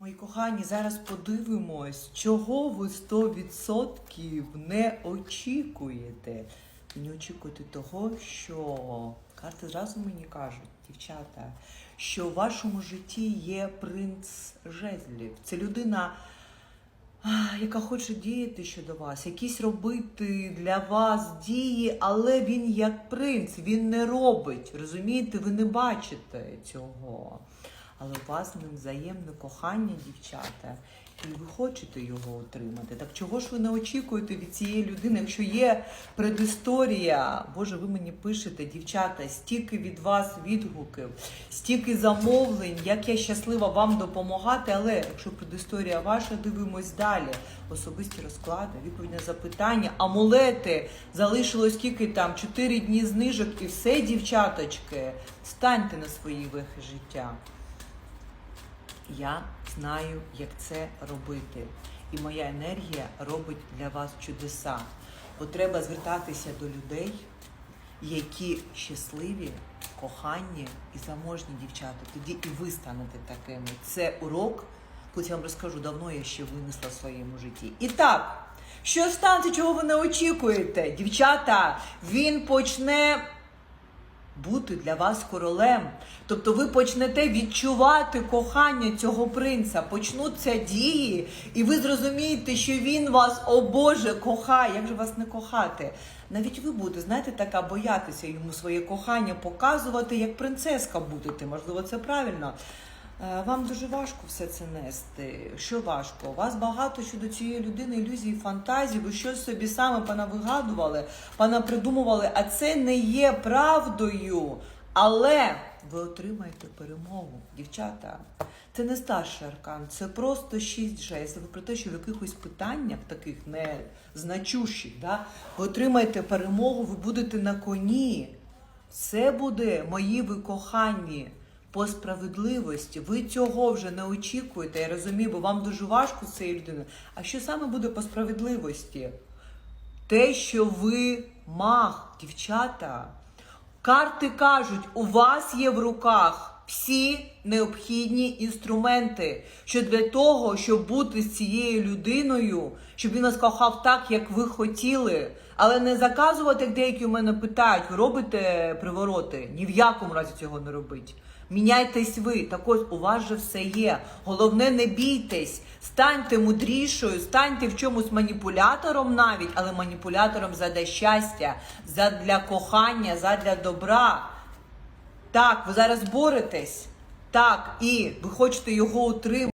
Мої кохані, зараз подивимось, чого ви 100% не очікуєте. Не очікуєте того, що карти зразу мені кажуть, дівчата, що в вашому житті є принц жезлів. Це людина, яка хоче діяти щодо вас, якісь робити для вас дії, але він як принц, він не робить. Розумієте, ви не бачите цього. Але у вас ним взаємне кохання, дівчата, і ви хочете його отримати. Так чого ж ви не очікуєте від цієї людини, якщо є предісторія? Боже, ви мені пишете, дівчата, стільки від вас відгуків, стільки замовлень, як я щаслива вам допомагати. Але якщо предісторія ваша, дивимось далі. Особисті розклади, відповідь на запитання, амулети залишилось скільки там 4 дні знижок, і все, дівчаточки, станьте на свої вихи життя. Я знаю, як це робити. І моя енергія робить для вас чудеса. Бо треба звертатися до людей, які щасливі, коханні і заможні дівчата. Тоді і ви станете такими. Це урок, коли я вам розкажу, давно я ще винесла в своєму житті. І так, що станеться, чого ви не очікуєте? Дівчата, він почне бути для вас королем. Тобто ви почнете відчувати кохання цього принца, почнуться дії, і ви зрозумієте, що він вас, о Боже, кохає. Як же вас не кохати? Навіть ви будете, знаєте, така боятися йому своє кохання показувати, як принцеска будете. Можливо, це правильно. Е, Вам дуже важко все це нести. Що важко? У вас багато щодо цієї людини ілюзій, фантазій, ви щось собі саме понавигадували, понапридумували, а це не є правдою. Але ви отримаєте перемогу, дівчата. Це не старший аркан, це просто шість жезлів. Про те, що в якихось питаннях, таких незначущих, да, ви отримаєте перемогу, ви будете на коні. Це буде мої ви кохані по справедливості. Ви цього вже не очікуєте. Я розумію, бо вам дуже важко з цією людиною. А що саме буде по справедливості? Те, що ви маг, дівчата. Карти кажуть, у вас є в руках всі необхідні інструменти, що для того, щоб бути з цією людиною, щоб він вас кохав так, як ви хотіли, але не заказувати, як деякі у мене питають, ви робите привороти. Ні в якому разі цього не робить. Міняйтесь ви, так ось у вас же все є. Головне, не бійтесь, станьте мудрішою, станьте в чомусь маніпулятором навіть, але маніпулятором задля щастя, задля кохання, задля добра. Так, ви зараз боретесь. Так, і ви хочете його утримати.